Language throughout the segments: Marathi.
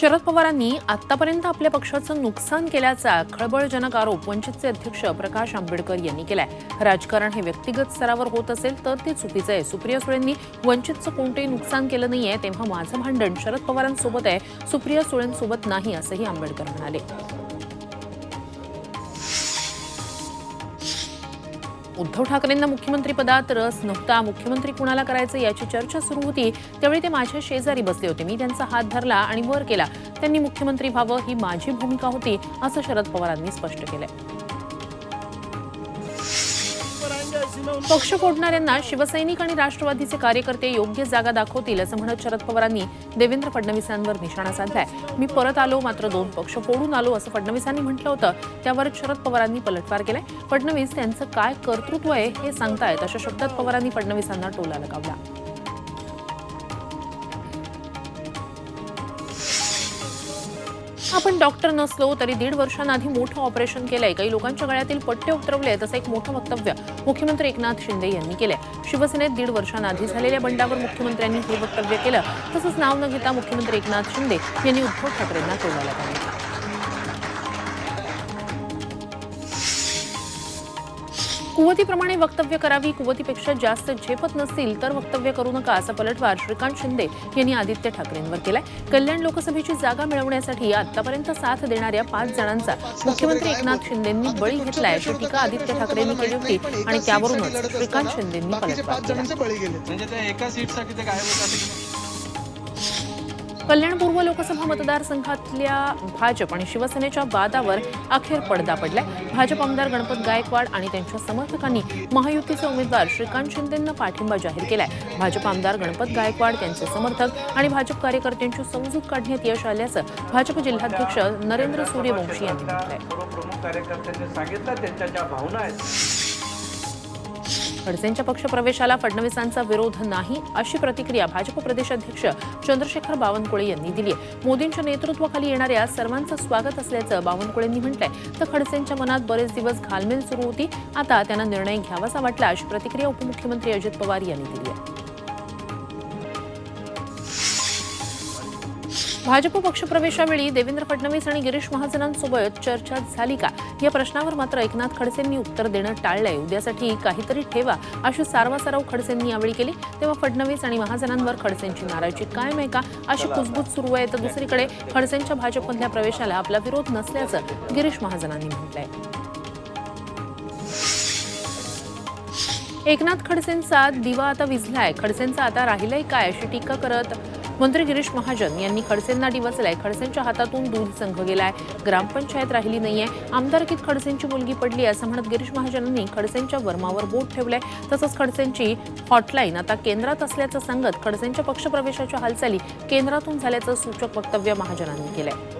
शरद पवारांनी आतापर्यंत आपल्या पक्षाचं नुकसान केल्याचा खळबळजनक आरोप वंचितचे अध्यक्ष प्रकाश आंबेडकर यांनी केलाय. राजकारण हे व्यक्तिगत स्तरावर होत असेल तर ते चुकीचं आहे. सुप्रिया सुळेंनी वंचितचं कोणतंही नुकसान केलं नाहीये तेव्हा माझं भांडण शरद पवारांसोबत आहे. सुप्रिया सुळेंसोबत नाही असंही आंबेडकर म्हणाले. उद्धव ठाकरेंना मुख्यमंत्रीपदात रस नव्हता मुख्यमंत्री कुणाला करायचं याची चर्चा सुरू होती त्यावेळी ते माझ्या शेजारी बसले होते. मी त्यांचा हात धरला आणि वर केला. त्यांनी मुख्यमंत्री व्हावं ही माझी भूमिका होती असं शरद पवारांनी स्पष्ट केलंय. पक्ष फोडणाऱ्यांना शिवसैनिक आणि राष्ट्रवादीचे कार्यकर्ते योग्य जागा दाखवतील असं म्हणत शरद पवारांनी देवेंद्र फडणवीसांवर निशाणा साधलाय. मी परत आलो मात्र दोन पक्ष फोडून आलो असं फडणवीसांनी म्हटलं होतं. त्यावर शरद पवारांनी पलटवार केलाय. फडणवीस त्यांचं काय कर्तृत्व आहे हे सांगतायत अशा शब्दात पवारांनी फडणवीसांना टोला लगावला. आपण डॉक्टर नसलो तरी दीड वर्षांआधी मोठं ऑपरेशन केलंय. काही लोकांच्या गळ्यातील पट्टे उतरवले तसं एक मोठं वक्तव्य मुख्यमंत्री एकनाथ शिंदे यांनी केलंय. शिवसेनेत दीड वर्षांआधी झालेल्या बंडावर मुख्यमंत्र्यांनी हे वक्तव्य केलं. तसंच नाव न घेता मुख्यमंत्री एकनाथ शिंदे यांनी उद्धव ठाकरेंना टोलायला लगावला कुवतीप्रमाणे वक्तव्य करावी कुवतीपेक्षा जास्त झेपत नसतील तर वक्तव्य करू नका असा पलटवार श्रीकांत शिंदे यांनी आदित्य ठाकरेंवर केलाय. कल्याण लोकसभेची जागा मिळवण्यासाठी आतापर्यंत साथ देणाऱ्या पाच जणांचा मुख्यमंत्री एकनाथ शिंदेंनी बळी घेतलाय अशी टीका आदित्य ठाकरेंनी केली होती आणि त्यावरूनच श्रीकांत शिंदेंनी पलटवार केला. कल्याण पूर्व लोकसभा मतदारसंघातल्या भाजप आणि शिवसेनेच्या वादावर अखेर पडदा पडलाय. भाजप आमदार गणपत गायकवाड आणि त्यांच्या समर्थकांनी महायुतीचे उमेदवार श्रीकांत शिंदेंना पाठिंबा जाहीर केलाय. भाजप आमदार गणपत गायकवाड त्यांचे समर्थक आणि भाजप कार्यकर्त्यांची समजूत काढण्यात यश आल्याचं भाजप जिल्हाध्यक्ष नरेंद्र सूर्यवंशी यांनी म्हटलंय. खडसेंच्या पक्षप्रवेशाला फडणवीसांचा विरोध नाही अशी प्रतिक्रिया भाजप प्रदेशाध्यक्ष चंद्रशेखर बावनकुळे यांनी दिली आहे. मोदींच्या नेतृत्वाखाली येणाऱ्या सर्वांचं स्वागत असल्याचं बावनकुळेंनी म्हटलंय. तर खडसेंच्या मनात बरेच दिवस घालमेल सुरू होती. आता त्यांना निर्णय घ्यावासा वाटला अशी प्रतिक्रिया उपमुख्यमंत्री अजित पवार यांनी दिली आहे. भाजप पक्षप्रवेशावेळी देवेंद्र फडणवीस आणि गिरीश महाजनांसोबत चर्चा झाली का? या प्रश्नावर मात्र एकनाथ खडसेंनी उत्तर देणं टाळलंय. उद्यासाठी काहीतरी ठेवा अशी सारवासारव खडसेंनी यावेळी केली. तेव्हा फडणवीस आणि महाजनांवर खडसेंची नाराजी कायम आहे का? अशी कुजबूज सुरू आहे. तर दुसरीकडे खडसेंच्या भाजपमधल्या प्रवेशाला आपला विरोध नसल्याचं गिरीश महाजनांनी म्हटलंय. एकनाथ खडसेंचा दिवा आता विझलाय. खडसेंचा आता राहिलंय काय? अशी टीका करत मंत्री गिरीश महाजन यांनी खडसेंना डिवचलाय. खडसेंच्या हातातून दूध संघ गेलाय. ग्रामपंचायत राहिली नाहीये. आमदारकीत खडसेंची मुलगी पडली असं म्हणत गिरीश महाजनांनी खडसेंच्या वर्मावर बोट ठेवलंय. तसंच खडसेंची हॉटलाईन आता केंद्रात असल्याचं सांगत खडसेंच्या पक्षप्रवेशाच्या हालचाली केंद्रातून झाल्याचं सूचक वक्तव्य महाजनांनी केलंय.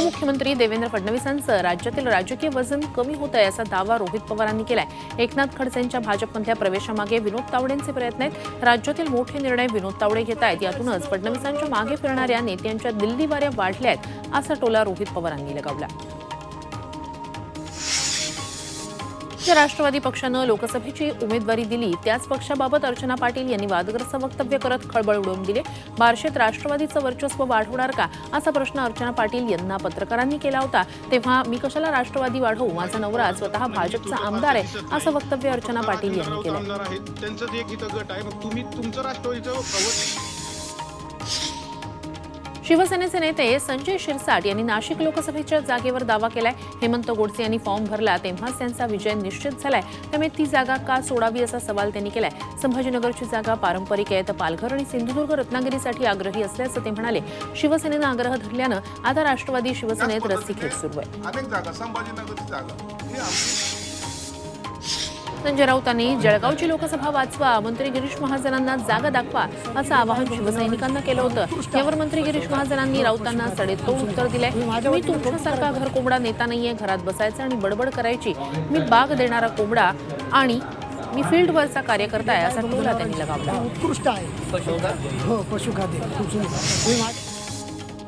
उपमुख्यमंत्री देवेंद्र फडणवीसांचं राज्यातील राजकीय वजन कमी होत आहे असा दावा रोहित पवारांनी केलाय. एकनाथ खडसेंच्या भाजपमधल्या प्रवेशामागे विनोद तावडेंचे प्रयत्न आहेत. राज्यातील मोठे निर्णय विनोद तावडे घेत आहेत. यातूनच फडणवीसांच्या मागे फिरणाऱ्या नेत्यांच्या दिल्ली वाऱ्या वाढल्या आहेत असा टोला रोहित पवारांनी लगावला. ज्या राष्ट्रवादी पक्षानं लोकसभेची उमेदवारी दिली. त्याच पक्षाबाबत अर्चना पाटील यांनी वादग्रस्त वक्तव्य करत खळबळ उडवून दिले. बार्शेत राष्ट्रवादीचं वर्चस्व वाढवणार का? असा प्रश्न अर्चना पाटील यांना पत्रकारांनी केला होता. तेव्हा मी कशाला राष्ट्रवादी वाढवू? माझा नवरा स्वतः भाजपचा आमदार आहे असं वक्तव्य अर्चना पाटील यांनी केलं. शिवसेनेचे नेते संजय शिरसाट यांनी नाशिक लोकसभेच्या जागेवर दावा केलाय. हेमंत गोडसे यांनी फॉर्म भरला तेव्हाच त्यांचा विजय निश्चित झालाय. त्यामुळे ती जागा का सोडावी असा सवाल त्यांनी केलाय. संभाजीनगरची जागा पारंपरिक आहे तर पालघर आणि सिंधुदुर्ग रत्नागिरीसाठी आग्रही असल्याचं ते म्हणाले. शिवसेनेनं आग्रह धरल्यानं आता राष्ट्रवादी शिवसेनेत रस्सीखेच सुरू आहे. संजय राऊतांनी जळगावची लोकसभा वाचवा. मंत्री गिरीश महाजनांना जागा दाखवा असं आवाहन शिवसैनिकांना केलं होतं. यावर मंत्री गिरीश महाजनांनी राऊतांना सडेतोड उत्तर दिलंय. मी तुमच्यासारखा घर कोंबडा नेता नाहीये घरात बसायचं आणि बडबड करायची. मी बाग देणारा कोंबडा आणि मी फील्डवरचा कार्यकर्ता आहे असा टोला त्यांनी लगावला. उत्कृष्ट आहे. हो,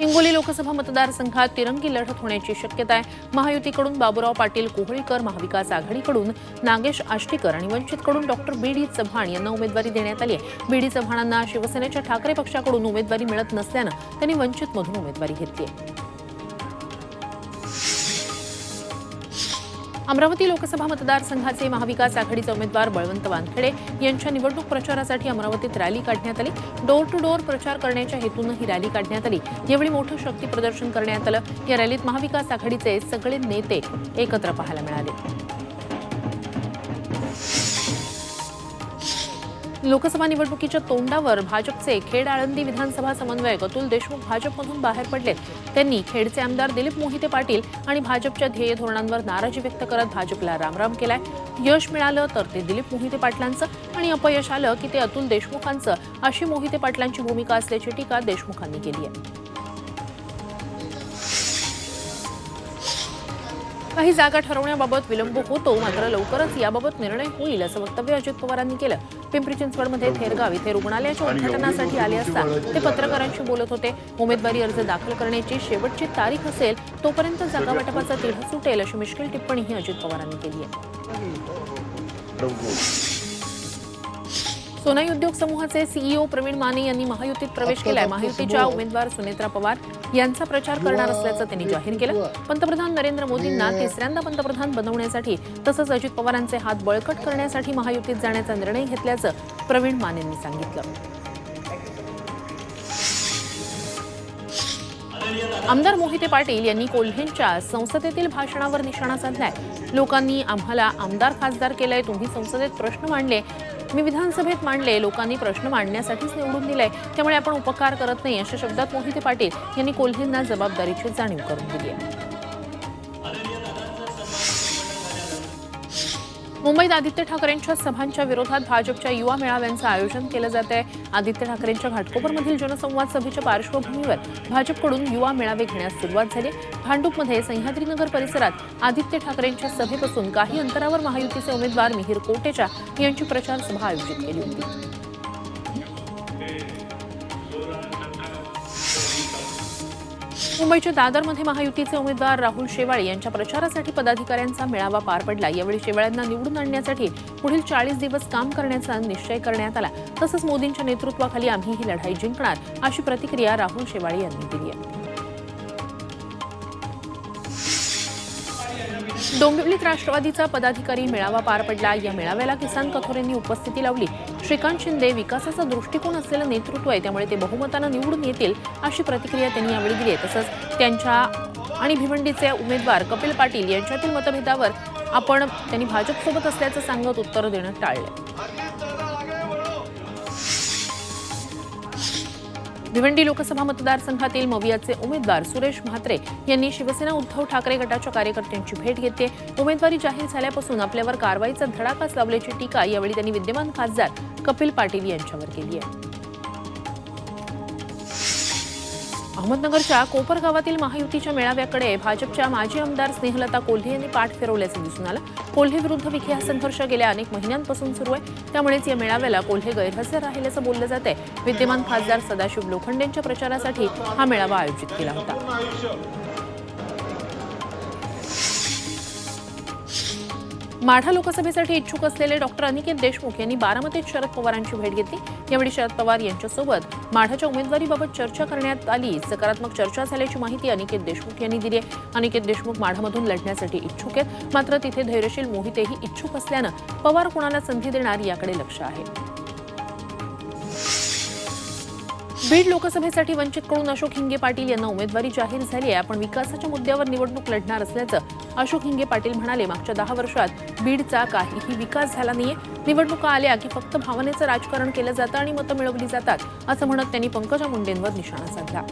हिंगोली लोकसभा मतदारसंघात तिरंगी लढत होण्याची शक्यता आहे. महायुतीकडून बाबुराव पाटील कोहळीकर महाविकास आघाडीकडून नागेश आष्टीकर आणि वंचितकडून डॉक्टर बी. डी. चव्हाण यांना उमेदवारी देण्यात आली आहे. बी. डी. चव्हाणांना शिवसेनेच्या ठाकरे पक्षाकडून उमेदवारी मिळत नसल्यानं त्यांनी वंचितमधून उमेदवारी घेतली आहे. अमरावती लोकसभा मतदारसंघाचे महाविकास आघाडीचे उमेदवार बळवंत वानखेडे यांच्या निवडणूक प्रचारासाठी अमरावतीत रॅली काढण्यात आली. डोर टू डोर प्रचार करण्याच्या हेतूनं ही रॅली काढण्यात आली. यावेळी मोठं शक्ती प्रदर्शन करण्यात आलं. या रॅलीत महाविकास आघाडीचे सगळे नेते एकत्र पाहायला मिळाले. लोकसभा निवडणुकीच्या तोंडावर भाजपचे खेड आळंदी विधानसभा समन्वयक अतुल देशमुख भाजपमधून बाहेर पडले. त्यांनी खेडचे आमदार दिलीप मोहिते पाटील आणि भाजपच्या ध्येय धोरणांवर नाराजी व्यक्त करत भाजपला रामराम केलाय. यश मिळालं तर ते दिलीप मोहिते पाटलांचं आणि अपयश आलं की ते अतुल देशमुखांचं अशी मोहिते पाटलांची भूमिका असल्याची टीका देशमुखांनी केली आहे. काही जागा ठरवण्याबाबत विलंब होतो मात्र लवकरच याबाबत निर्णय होईल असं वक्तव्य अजित पवारांनी केलं. पिंपरी चिंचवडमध्ये थेरगाव इथे रुग्णालयाच्या उद्घाटनासाठी आले असता ते पत्रकारांशी बोलत होते. उमेदवारी अर्ज दाखल करण्याची शेवटची तारीख असेल तोपर्यंत जागा वाटपाचा तिढा सुटेल अशी मिश्किल टिप्पणीही अजित पवारांनी केली आहे. सोनाई उद्योग समूहाचे सीईओ प्रवीण माने यांनी महायुतीत प्रवेश केलाय. महायुतीच्या उमेदवार सुनेत्रा पवार यांचा प्रचार करणार असल्याचं त्यांनी जाहीर केलं. पंतप्रधान नरेंद्र मोदींना तिसऱ्यांदा पंतप्रधान बनवण्यासाठी तसंच अजित पवारांचे हात बळकट करण्यासाठी महायुतीत जाण्याचा निर्णय घेतल्याचं प्रवीण मानेंनी सांगितलं. आमदार मोहिते पाटील यांनी कोल्हेंच्या संसदेतील भाषणावर निशाणा साधलाय. लोकांनी आम्हाला आमदार खासदार केलंय तुम्ही संसदेत प्रश्न मांडले. मी विधानसभेत मांडले लोकांनी प्रश्न मांडण्यासाठीच निवडून दिलंय. त्यामुळे आपण उपकार करत नाही अशा शब्दात मोहिते पाटील यांनी कोल्हेंना जबाबदारीची जाणीव करून दिली आहे. मुंबईत आदित्य ठाकरेंच्या सभांच्या विरोधात भाजपच्या युवा मेळाव्यांचं आयोजन केलं जात आहे आदित्य ठाकरेंच्या घाटकोपरमधील जनसंवाद सभेच्या पार्श्वभूमीवर भाजपकडून युवा मेळावे घेण्यास सुरुवात झाली. भांडूपमध्ये सह्याद्रीनगर परिसरात आदित्य ठाकरेंच्या सभेपासून काही अंतरावर महायुतीचे उमेदवार मिहीर कोटेचा यांची प्रचार सभा आयोजित केली होती. मुंबईच्या दादरमध्ये महायुतीचे उमेदवार राहुल शेवाळे यांच्या प्रचारासाठी पदाधिकाऱ्यांचा मेळावा पार पडला. यावेळी शेवाळ्यांना निवडून आणण्यासाठी पुढील चाळीस दिवस काम करण्याचा निश्चय करण्यात आला. तसंच मोदींच्या नेतृत्वाखाली आम्ही ही लढाई जिंकणार अशी प्रतिक्रिया राहुल शेवाळे यांनी दिली आहे. डोंबिवलीत राष्ट्रवादीचा पदाधिकारी मेळावा पार पडला. या मेळाव्याला किसान कथोरेंनी उपस्थिती लावली. श्रीकांत शिंदे विकासाचा दृष्टिकोन असलेलं नेतृत्व आहे त्यामुळे ते बहुमतानं निवडून येतील अशी प्रतिक्रिया त्यांनी यावेळी दिली आहे. तसंच त्यांच्या आणि भिवंडीचे उमेदवार कपिल पाटील यांच्यातील मतभेदावर आपण त्यांनी भाजपसोबत असल्याचं सांगत उत्तर देणं टाळलं भिवंडी लोकसभा मतदारसंघातील मवियाचे उमेदवार सुरेश म्हात्रे यांनी शिवसेना उद्धव ठाकरे गटाच्या कार्यकर्त्यांची भेट घेतली. उमेदवारी जाहीर झाल्यापासून आपल्यावर कारवाईचा धडाकाच लावल्याची टीका यावेळी त्यांनी विद्यमान खासदार कपिल पाटील यांच्यावर केली आहे. अहमदनगरच्या कोपर गावातील महायुतीच्या मेळाव्याकडे भाजपच्या माजी आमदार स्नेहलता कोल्हे यांनी पाठ फिरवल्याचं दिसून आलं. कोल्हे विरुद्ध विखे हा संघर्ष गेल्या अनेक महिन्यांपासून सुरू आहे. त्यामुळेच या मेळाव्याला कोल्हे गैरहजर राहिल्याचं बोललं जात आहे विद्यमान खासदार सदाशिव लोखंडेंच्या प्रचारासाठी हा मेळावा आयोजित केला होता. माढा लोकसभेसाठी इच्छुक असलेले डॉक्टर अनिकेत देशमुख यांनी बारामतीत शरद पवारांची भेट घेतली. यावेळी शरद पवार यांच्यासोबत माढाच्या उमेदवारीबाबत चर्चा करण्यात आली. सकारात्मक चर्चा झाल्याची माहिती अनिकेत देशमुख यांनी दिली आहे. अनिकेत देशमुख माढामधून लढण्यासाठी इच्छुक आहेत. मात्र तिथे धैर्यशील मोहितेही इच्छुक असल्यानं पवार कुणाला संधी देणार याकडे लक्ष आहे. बीड लोकसभेसाठी वंचितकडून अशोक हिंगे पाटील यांना उमेदवारी जाहीर झाली आहे. आपण विकासाच्या मुद्द्यावर निवडणूक लढणार असल्याचं अशोक हिंगे पाटील म्हणाले. मागच्या दहा वर्षात बीडचा काहीही विकास झाला नाहीये. निवडणुका आल्या की फक्त भावनेचं राजकारण केलं जातं आणि मतं मिळवली जातात असं म्हणत त्यांनी पंकजा मुंडेंवर निशाणा साधला.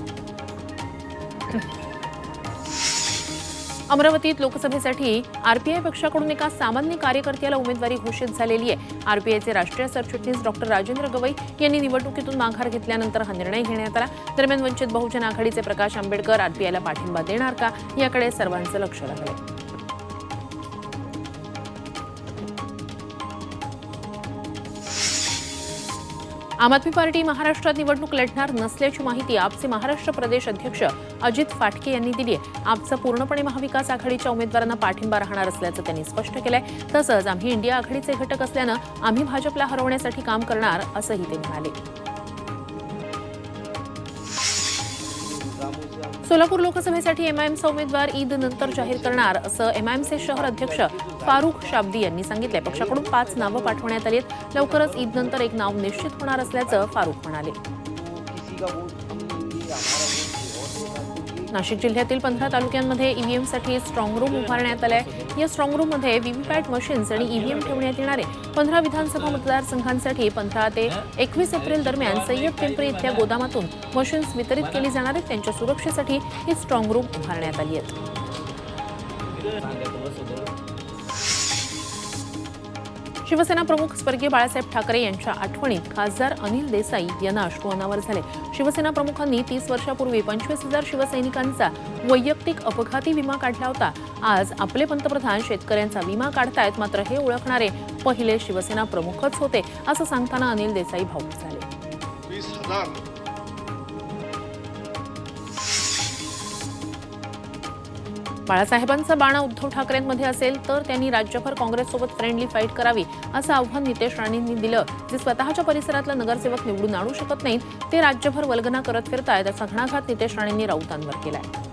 अमरावतीत लोकसभेसाठी आरपीआय पक्षाकडून एका सामान्य कार्यकर्त्याला उमेदवारी घोषित झालेली आहे. आरपीआयचे राष्ट्रीय सरचिटणीस डॉक्टर राजेंद्र गवई यांनी निवडणुकीतून माघार घेतल्यानंतर हा निर्णय घेण्यात आला. दरम्यान वंचित बहुजन आघाडीचे प्रकाश आंबेडकर आरपीआयला पाठिंबा देणार का? याकडे सर्वांचं लक्ष लागलंय. आम आदमी पार्टी महाराष्ट्रात निवडणूक लढणार नसल्याची माहिती आपचे महाराष्ट्र प्रदेश अध्यक्ष अजित फाटके यांनी दिली आहे. आपचा पूर्णपणे महाविकास आघाडीच्या उमेदवारांना पाठिंबा राहणार असल्याचं त्यांनी स्पष्ट केलंय. तसंच आम्ही इंडिया आघाडीचे घटक असल्यानं आम्ही भाजपला हरवण्यासाठी काम करणार असंही ते म्हणाले. सोलापूर लोकसभेसाठी एमआयएमचा उमेदवार ईद नंतर जाहीर करणार असं एमआयएमचे शहर अध्यक्ष फारुख शाब्दी यांनी सांगितलंय. पक्षाकडून पाच नावं पाठवण्यात आली आहेत. लवकरच ईद नंतर एक नाव निश्चित होणार असल्याचं फारुख म्हणाले. नाशिक जिल्ह्यातील पंधरा तालुक्यांमध्ये ईव्हीएमसाठी स्ट्रॉंग रूम उभारण्यात आलाय. या स्ट्रॉंग रूममध्ये व्हीव्हीपॅट मशीन्स आणि ईव्हीएम ठेवण्यात येणार आहे पंधरा विधानसभा मतदारसंघांसाठी पंधरा ते एकवीस एप्रिल दरम्यान सय्यद पिंपरी इथल्या गोदामातून मशीन्स वितरित केली जाणार आहेत. त्यांच्या सुरक्षेसाठी ही स्ट्रॉंग रूम उभारण्यात आली आहेत. शिवसेना प्रमुख स्वर्गीय बाळासाहेब ठाकरे यांच्या आठवणीत खासदार अनिल देसाई यांना अश्रू अनावर झाले. शिवसेना प्रमुखांनी तीस वर्षापूर्वी पंचवीस हजार शिवसैनिकांचा वैयक्तिक अपघाती विमा काढला होता. आज आपले पंतप्रधान शेतकऱ्यांचा विमा काढतायत मात्र हे ओळखणारे पहिले शिवसेना प्रमुखच होते असं सांगताना अनिल देसाई भाऊक झाले. बाळासाहेबांचा बाणा उद्धव ठाकरेंमध्ये असेल तर त्यांनी राज्यभर काँग्रेससोबत फ्रेंडली फाईट करावी असं आव्हान नितेश राणेंनी दिलं जे स्वतःच्या परिसरातला नगरसेवक निवडून आणू शकत नाहीत. ते राज्यभर वल्गना करत फिरतायत असा घणाघात नितेश राणेंनी राऊतांवर केलाय.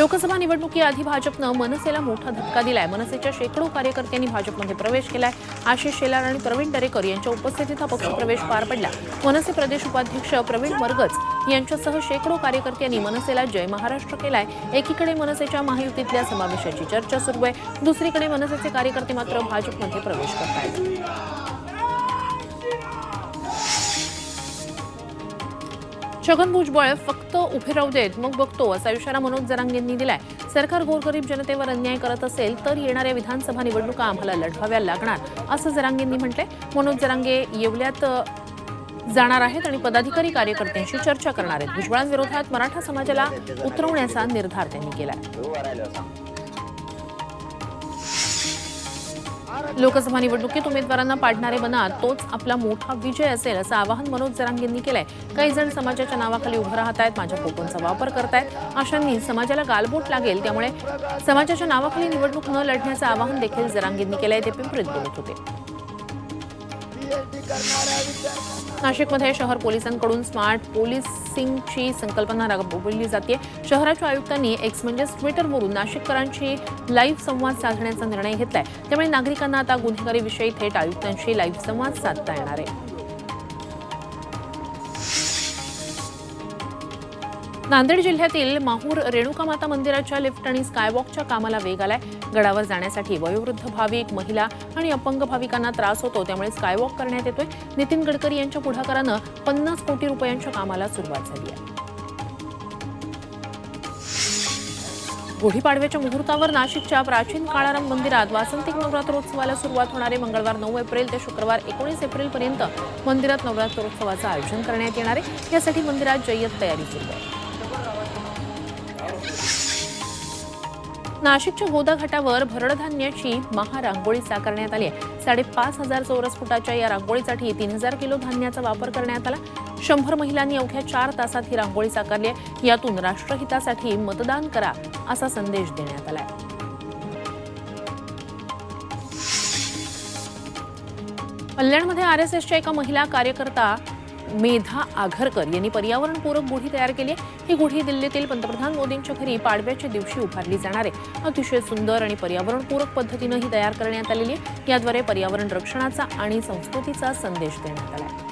लोकसभा निवडणुकीआधी भाजपनं मनसेला मोठा धक्का दिलाय. मनसेच्या शेकडो कार्यकर्त्यांनी भाजपमध्ये प्रवेश केलाय. आशिष शेलार आणि प्रवीण दरेकर यांच्या उपस्थितीत हा पक्षप्रवेश पार पडला. मनसे प्रदेश उपाध्यक्ष प्रवीण मरगज यांच्यासह शेकडो कार्यकर्त्यांनी मनसेला जय महाराष्ट्र केलाय. एकीकडे मनसेच्या महायुतीतल्या समावेशाची चर्चा सुरू आहे. दुसरीकडे मनसेचे कार्यकर्ते मात्र भाजपमध्ये प्रवेश करतायत. छगन भुजबळ फक्त उभे राहू देत. मग बघतो असा इशारा मनोज जरांगेंनी दिलाय. सरकार गोरगरीब जनतेवर अन्याय करत असेल तर येणाऱ्या विधानसभा निवडणुका आम्हाला लढवाव्या लागणार असं जरांगेंनी म्हटलंय. मनोज जरांगे येवल्यात जाणार आहेत आणि पदाधिकारी कार्यकर्त्यांशी चर्चा करणार आहेत. भुजबळांविरोधात मराठा समाजाला उतरवण्याचा निर्धार त्यांनी केलाय. लोकसभा निवडणुकीत उमेदवारांना पाडणारे बना तोच आपला मोठा विजय असेल असं आवाहन मनोज जरांगेंनी केलंय. काही जण समाजाच्या नावाखाली उभं राहत आहेत माझ्या फोटोंचा वापर करतायत. अशांनी समाजाला गालबोट लागेल त्यामुळे समाजाच्या नावाखाली निवडणूक न लढण्याचं आवाहन देखील जरांगेंनी केलंय ते पिंपरीत बोलत होते. नाशिकमध्ये शहर पोलिसांकडून स्मार्ट पोलिसिंगची संकल्पना राबवली जाते. शहराच्या आयुक्तांनी एक्स म्हणजेच ट्विटरवरून नाशिककरांशी लाईव्ह संवाद साधण्याचा निर्णय घेतलाय. त्यामुळे नागरिकांना आता गुन्हेगारीविषयी थेट आयुक्तांशी लाईव्ह संवाद साधता येणार आहे. नांदेड जिल्ह्यातील माहूर रेणुका माता मंदिराच्या लिफ्ट आणि स्कायवॉकच्या कामाला वेग आलाय. गडावर जाण्यासाठी वयोवृद्ध भाविक महिला आणि अपंग भाविकांना त्रास होतो त्यामुळे स्कायवॉक करण्यात येतोय. नितीन गडकरी यांच्या पुढाकारानं पन्नास कोटी रुपयांच्या कामाला सुरुवात झाली आहे. गुढीपाडव्याच्या मुहूर्तावर नाशिकच्या प्राचीन काळाराम मंदिरात वासंतिक नवरात्रोत्सवाला सुरुवात होणारे मंगळवार नऊ एप्रिल ते शुक्रवार एकोणीस एप्रिलपर्यंत मंदिरात नवरात्रोत्सवाचं आयोजन करण्यात येणार आहे. यासाठी मंदिरात जय्यत तयारी सुरू आहे. नाशिकच्या गोदा घाटावर भरडधान्याची महारांगोळी साकारण्यात आली आहे. साडेपाच हजार चौरस फुटाच्या या रांगोळीसाठी तीन हजार किलो धान्याचा वापर करण्यात आला. शंभर महिलांनी अवघ्या चार तासात ही रांगोळी साकारली आहे. यातून राष्ट्रहितासाठी मतदान करा असा संदेश देण्यात आलाय कल्याणमध्ये आर एस एसच्या एका महिला कार्यकर्ता मेधा आघरकर यांनी पर्यावरणपूरक गुढी तयार केली आहे. ही गुढी दिल्लीतील पंतप्रधान मोदींच्या घरी पाडव्याच्या दिवशी उभारली जाणार आहे. अतिशय सुंदर आणि पर्यावरणपूरक पद्धतीनं ही तयार करण्यात आलेली आहे. याद्वारे पर्यावरण रक्षणाचा आणि संस्कृतीचा संदेश देण्यात आला आहे.